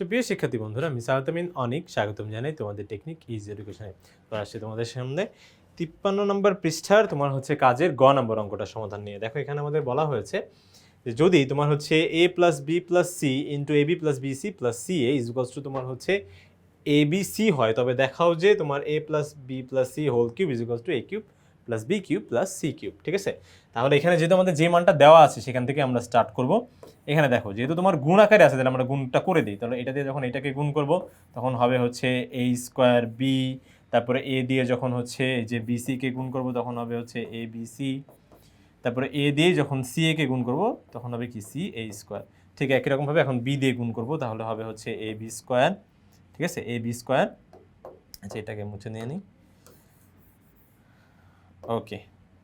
সুপ্রিয় শিক্ষার্থী বন্ধুরা, আমি সাউতামিন অনেক, স্বাগতম জানাই তোমাদের টেকনিক ইজ এডুকেশনে তো আসছে তোমাদের সামনে। তিপ্পান্ন নম্বর পৃষ্ঠার তোমার হচ্ছে কাজের গ নম্বর অঙ্কটা সমাধান নিয়ে। দেখো, এখানে আমাদের বলা হয়েছে যে যদি তোমার হচ্ছে A plus B plus C into A B plus B C plus C A is to তোমার হচ্ছে এ বি সি হয়, তবে দেখাও যে তোমার A plus B plus C whole cube is to A cube plus B cube plus C cube ঠিক আছে? তাহলে এখানে যেহেতু আমাদের যে মানটা দেওয়া আছে, সেখান থেকে আমরা স্টার্ট করব। এখানে দেখো, যেহেতু তোমার গুণ আকারে আছে, তাহলে আমরা গুণটা করে দিই। তাহলে এটা দিয়ে যখন এটাকে গুণ করব, তখন হবে হচ্ছে এ স্কোয়ার বি তারপরে এ দিয়ে যখন হচ্ছে যে বিসি কে গুণ করব, তখন হবে হচ্ছে এ বিসি তারপরে এ দিয়ে যখন সি এ কে গুণ করব, তখন হবে কি? সি এ স্কোয়ার ঠিক একই রকমভাবে এখন বি দিয়ে গুণ করব, তাহলে হবে হচ্ছে এ বি স্কোয়ার ঠিক আছে? এ বি স্কোয়ার আচ্ছা এটাকে মুছে নিয়ে নিই। ওকে।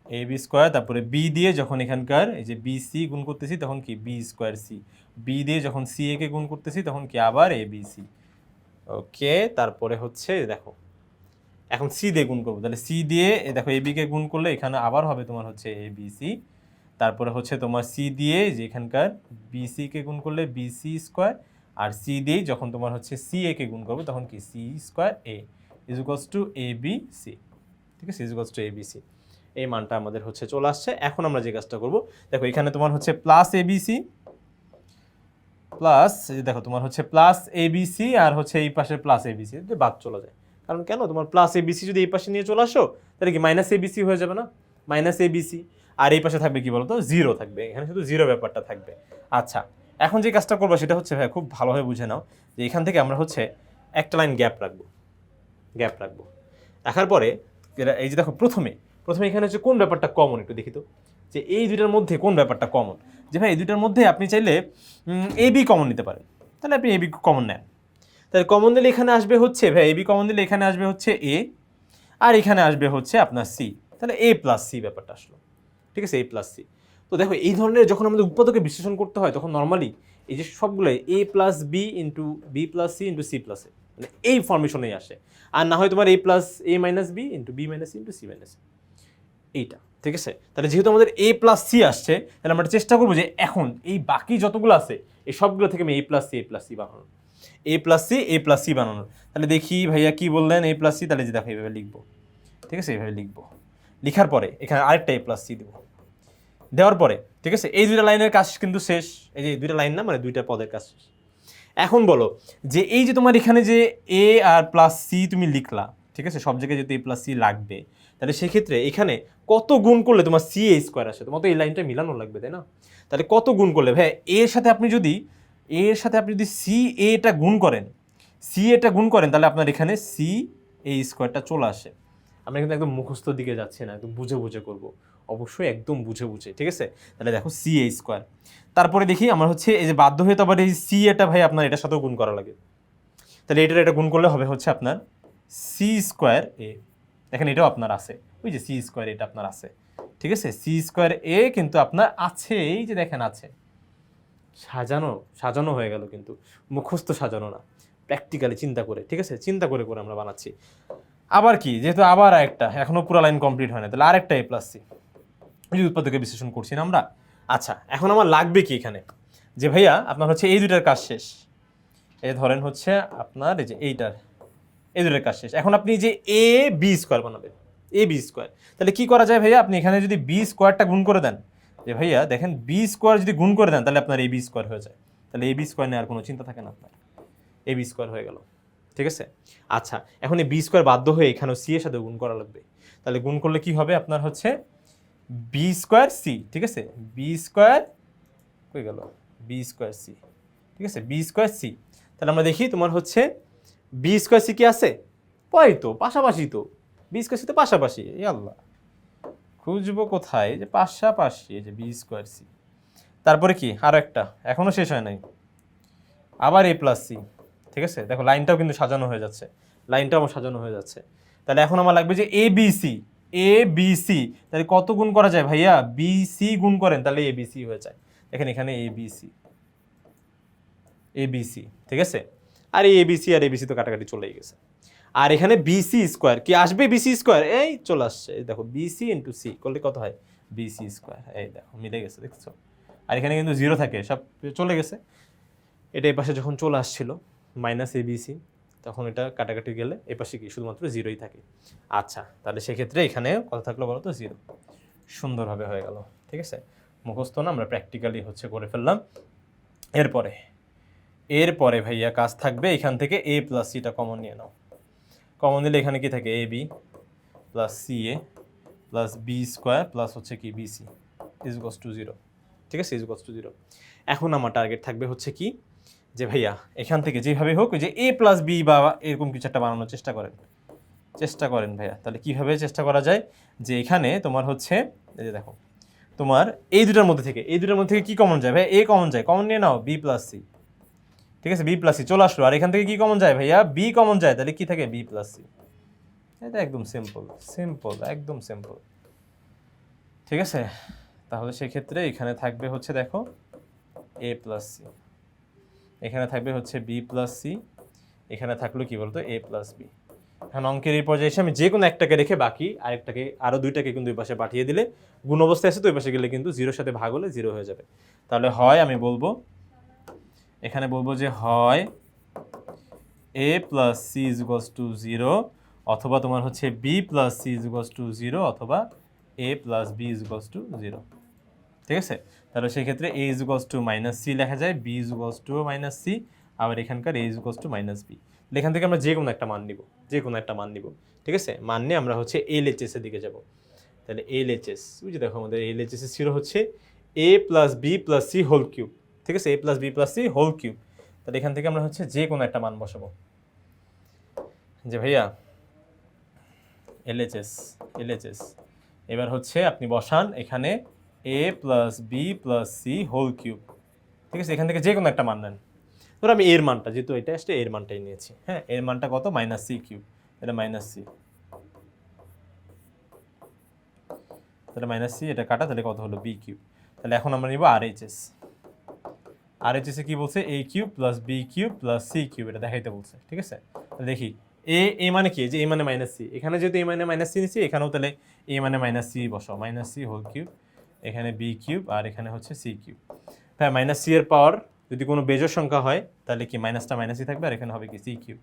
এ বি স্কোয়ার, তারপরে বি দিয়ে যখন এখানকার এই যে বি সি গুণ করতেছি, তখন কি? B square C. বি দিয়ে যখন সি এ কে গুণ করতেছি, তখন কি আবার এ বি সি। ওকে, তারপরে হচ্ছে দেখো, এখন সি দিয়ে গুণ করব। তাহলে সি দিয়ে দেখো এ কে গুণ করলে এখানে আবার হবে তোমার হচ্ছে এ বি সি। তারপরে হচ্ছে তোমার সি দিয়ে যে এখানকার বি সি কে গুণ করলে বি সি স্কোয়ার, আর সি দিয়ে যখন তোমার হচ্ছে সি এ কে গুণ করব, তখন কি? C square A. Is equals to A B C. ঠিক আছে is to A B C এই মানটা আমাদের হচ্ছে চলে আসছে। এখন আমরা যে কাজটা করব, দেখো এখানে তোমার হচ্ছে প্লাস এবিসি প্লাস দেখো তোমার হচ্ছে প্লাস এবিসি আর হচ্ছে এই পাশে প্লাস এবিসি বাদ চলে যায়। কারণ কেন? তোমার প্লাস এবিসি যদি এই পাশে নিয়ে চলে আসো, তাহলে কি মাইনাস এবিসি হয়ে যাবে না? মাইনাস এবিসি আর এই পাশে থাকবে কি বলতো? জিরো থাকবে। এখানে শুধু জিরো ব্যাপারটা থাকবে। আচ্ছা এখন যে কাজটা করব সেটা হচ্ছে ভাই খুব ভালোভাবে বুঝে নাও যে এখান থেকে আমরা হচ্ছে একটা লাইন গ্যাপ রাখব। গ্যাপ রাখব। রাখার পরে এই যে দেখো, প্রথমে প্রথমে এখানে হচ্ছে কোন ব্যাপারটা কমন একটু দেখি তো। যে এই দুইটার মধ্যে কোন ব্যাপারটা কমন যে ভাই, এই দুইটার মধ্যে আপনি চাইলে এ বি কমন নিতে পারেন। তাহলে আপনি এ বি কমন নেন। তাহলে কমন দিলে এখানে আসবে হচ্ছে, ভাই এ বি কমন দিলে এখানে আসবে হচ্ছে এ আর এখানে আসবে হচ্ছে আপনার সি তাহলে এ প্লাস সি ব্যাপারটা আসলো। ঠিক আছে? এ প্লাস সি তো দেখো, এই ধরনের যখন আমাদের উৎপাদকে বিশ্লেষণ করতে হয়, তখন নর্মালি এই যে সবগুলো A plus B into B plus C into C plus A মানে এই ফর্মেশনেই আসে। আর না হয় তোমার A plus A minus B into B minus into C minus এইটা, ঠিক আছে? তাহলে যেহেতু আমাদের এ প্লাস সি আসছে, তাহলে আমরা চেষ্টা করব যে এখন এই বাকি যতগুলো আছে, এই সবগুলো থেকে আমি A plus C A plus C বানানোর। A plus C A plus C বানানোর। তাহলে দেখি ভাইয়া কি বললেন এ প্লাস সি তাহলে যে দেখো এইভাবে লিখব। ঠিক আছে? এইভাবে লিখব। লিখার পরে এখানে আরেকটা এ প্লাস সি দেবো। দেওয়ার পরে, ঠিক আছে? এই দুইটা লাইনের কাজ কিন্তু শেষ। এই যে দুইটা লাইন না মানে দুইটা পদের কাজ শেষ। এখন বলো যে এই যে তোমার এখানে যে এ আর প্লাস সি তুমি লিখলা, ঠিক আছে? সব জায়গায় যদি এ প্লাস সি লাগবে, তাহলে সেক্ষেত্রে এখানে কত গুণ করলে তোমার সি এ স্কোয়ার আসে? তোমার তো এই লাইনটা মিলানো লাগবে, তাই না? তাহলে কত গুণ করলে? ভাই এর সাথে আপনি যদি এর সাথে আপনি যদি সি এটা গুণ করেন সি এটা গুণ করেন, তাহলে আপনার এখানে সি এ স্কোয়ারটা চলে আসে। আমরা কিন্তু একদম মুখস্থ দিকে যাচ্ছি না, একদম বুঝে বুঝে করব। অবশ্যই একদম বুঝে বুঝে, ঠিক আছে? তাহলে দেখো সি এ স্কোয়ার তারপরে দেখি আমার হচ্ছে এই যে বাধ্য হয়ে তো আবার এই সি এটা ভাই আপনার এটার সাথেও গুণ করা লাগে। তাহলে এটার এটা গুণ করলে হবে হচ্ছে আপনার সি স্কোয়ার এ দেখেন এটাও আপনার আছে। ওই যে সি স্কোয়ার এটা আপনার আছে। ঠিক আছে? সি স্কোয়ার এ কিন্তু আপনার আছে, এই যে দেখেন আছে। সাজানো সাজানো হয়ে গেল কিন্তু। মুখস্থ সাজানো না। প্র্যাকটিক্যালি চিন্তা করে, ঠিক আছে? চিন্তা করে করে আমরা বানাচ্ছি। আবার কি? যেহেতু আবার একটা, এখনও পুরো লাইন কমপ্লিট হয় না। তাহলে আরেকটা এ প্লাস সি এই উৎপাদকে বিশ্লেষণ করছি না আমরা আচ্ছা এখন আমার লাগবে কি এখানে? যে ভাইয়া, আপনার হচ্ছে এই দুইটার কাজ শেষ। এ ধরেন হচ্ছে আপনার এই যে এইটার, এই দুটার কাজ শেষ। এখন আপনি যে এ, বি স্কোয়ার বানাবেন, এ, বি স্কোয়ার তাহলে কি করা যায় ভাইয়া? আপনি এখানে যদি বি স্কোয়ারটা গুণ করে দেন, যে ভাইয়া, দেখেন বি স্কোয়ার যদি গুণ করে দেন, তাহলে আপনার এ বি স্কোয়ার হয়ে যায়। তাহলে এ বি স্কোয়ার নেওয়ার কোনো চিন্তা থাকে না আপনার। এ বি স্কোয়ার হয়ে গেল। ঠিক আছে? আচ্ছা এখন এই বি স্কোয়ার বাধ্য হয়ে এখানেও সি এর সাথে গুণ করা লাগবে। তাহলে গুণ করলে কি হবে? আপনার হচ্ছে বি স্কোয়ার সি ঠিক আছে? বি স্কোয়ার কই গেল? বি স্কোয়ার সি ঠিক আছে? বি স্কোয়ার সি তাহলে আমরা দেখি তোমার হচ্ছে বি স্কোয়ার সি কি আছে? পাই তো, পাশাপাশি তো। বি স্কোয়ার সি তো পাশাপাশি এই আল্লাহ খুঁজবো কোথায়? যে পাশাপাশি, এই যে বি স্কোয়ার সি তারপরে কি? আরও একটা এখনও শেষ হয় নাই। আবার এ প্লাস সি ঠিক আছে? দেখো, লাইনটাও কিন্তু সাজানো হয়ে যাচ্ছে। লাইনটাও আমার সাজানো হয়ে যাচ্ছে। তাহলে এখন আমার লাগবে যে A B C A B C তাহলে কত গুণ করা যায় ভাইয়া? বি সি গুণ করেন, তাহলে এ বি সি হয়ে যায়। দেখেন এখানে A B C A B C ঠিক আছে? আর এই এবিসি আর এবিসি তো কাটাকাটি চলেই গেছে। আর এখানে বিসি স্কোয়ার কি আসবে বিসি স্কোয়ার এই চলে আসছে। এই দেখো বিসি ইন্টু সি করলে কত হয়? বিসি স্কোয়ার এই দেখো, মিলে গেছে, দেখছ? আর এখানে কিন্তু জিরো থাকে, সব চলে গেছে। এটা এই পাশে যখন চলে আসছিল মাইনাস এবিসি তখন এটা কাটাকাটি গেলে এ পাশে কি শুধুমাত্র জিরোই থাকে। আচ্ছা তাহলে সেক্ষেত্রে এখানে কত থাকল বলো তো জিরো। সুন্দরভাবে হয়ে গেল, ঠিক আছে? মুখস্থ না, আমরা প্র্যাকটিক্যালি হচ্ছে করে ফেললাম। এরপরে এরপরে ভাইয়া কাজ থাকবে এখান থেকে এ প্লাস সিটা কমন নিয়ে নাও। কমন নিলে এখানে কি থাকে? A B plus C A plus B square plus হচ্ছে কি? BC is goes to zero ঠিক আছে? ইজ গোস টু জিরো এখন আমার টার্গেট থাকবে হচ্ছে কি? যে ভাইয়া, এখান থেকে যেভাবে হোক যে এ প্লাস বি বা এরকম কিছু একটা বানানোর চেষ্টা করেন। চেষ্টা করেন ভাইয়া। তাহলে কীভাবে চেষ্টা করা যায়? যে এখানে তোমার হচ্ছে, এই যে দেখো, তোমার এই দুটার মধ্যে থেকে, এই দুটার মধ্যে থেকে কী কমন যায় ভাইয়া? এ কমন যায়। কমন নিয়ে নাও বি প্লাস সি ঠিক আছে? বি প্লাস সি চলে আসলো। আর এখান থেকে কী কমন যায় ভাইয়া? বি কমন যায়। তাহলে কী থাকে? বি প্লাস সি এটা একদম সিম্পল সিম্পল একদম সিম্পল ঠিক আছে? তাহলে সেক্ষেত্রে এখানে থাকবে হচ্ছে, দেখো এ প্লাস সি এখানে থাকবে হচ্ছে বি প্লাস সি এখানে থাকল কি বলতো? এ প্লাস বি এখন অঙ্কের এই পর্যায়ে এসে আমি যে কোনো একটাকে রেখে বাকি আরেকটাকে আরও দুইটাকে কিন্তু ওই পাশে পাঠিয়ে দিলে গুণ অবস্থায় আছে ওই পাশে গেলে কিন্তু জিরোর সাথে ভাগ হলে জিরো হয়ে যাবে। তাহলে হয় আমি বলব, এখানে বলব যে হয় A plus C is to zero অথবা তোমার হচ্ছে B plus C is to zero অথবা A plus B is to zero ঠিক আছে? তাহলে সেক্ষেত্রে A is to minus C লেখা যায় B is to minus C আবার এখানকার A is to minus B এখান থেকে আমরা যে কোনো একটা মান নিব, যে কোনো একটা মান নিব, ঠিক আছে? মান নিয়ে আমরা হচ্ছে এল এইচ এর দিকে যাব। তাহলে এল এইচ এস বুঝে দেখো আমাদের এল এইচ ছিল হচ্ছে A plus B plus C whole cube ঠিক আছে? A plus B plus C whole cube তাহলে এখান থেকে আমরা হচ্ছে যে কোনো একটা মান বসাবো। যে ভাইয়া এলএচএস এলএচএস এবার হচ্ছে আপনি বসান এখানে A plus B plus C whole cube ঠিক আছে এখান থেকে যে কোনো একটা মান নেন। ধরো আমি এর মানটা যেহেতু এটা আসছে এর মানটাই নিয়েছি। হ্যাঁ এর মানটা কত? মাইনাস সি কিউব এটা মাইনাস সি তাহলে মাইনাস সি এটা কাটা তাহলে কত হলো? বি কিউব তাহলে এখন আমরা নিব R H S R H এসে কি বলছে? A cube plus B cube plus C cube এটা দেখাইতে বলছে ঠিক আছে? তাহলে দেখি এ এ মানে কি? যে এ মানে মাইনাস সি এখানে যেহেতু এ মানে মাইনাস সি নিচ্ছি এখানেও তাহলে এ মানে মাইনাস সি বসাও। মাইনাস সি হোল কিউব এখানে বি কিউব আর এখানে হচ্ছে সি কিউব। হ্যাঁ মাইনাস সি এর পাওয়ার যদি কোনো বেজোর সংখ্যা হয়, তাহলে কি মাইনাসটা মাইনাসই থাকবে? আর এখানে হবে কি সি কিউব।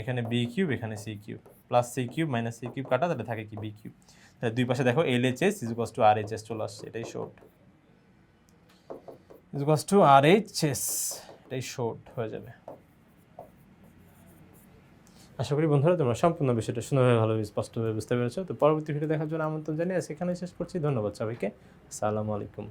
এখানে বি কিউব, এখানে C cube. Plus C cube minus C cube কাটা, তাহলে থাকে কি বি কিউব। তাহলে দুই পাশে দেখো L H S is to R H S চলে আসছে, এটাই short is to R H S এটাই শর্ট হয়ে যাবে। আশা করি বন্ধুরা, তোমরা সম্পূর্ণ বিষয়টা সুন্দরভাবে ভালো স্পষ্টভাবে বুঝতে পেরেছ। তো পরবর্তী ভিডিও দেখার জন্য আমন্ত্রণ জানিয়ে সেখানে শেষ করছি। ধন্যবাদ সবাইকে। আসসালামু আলাইকুম।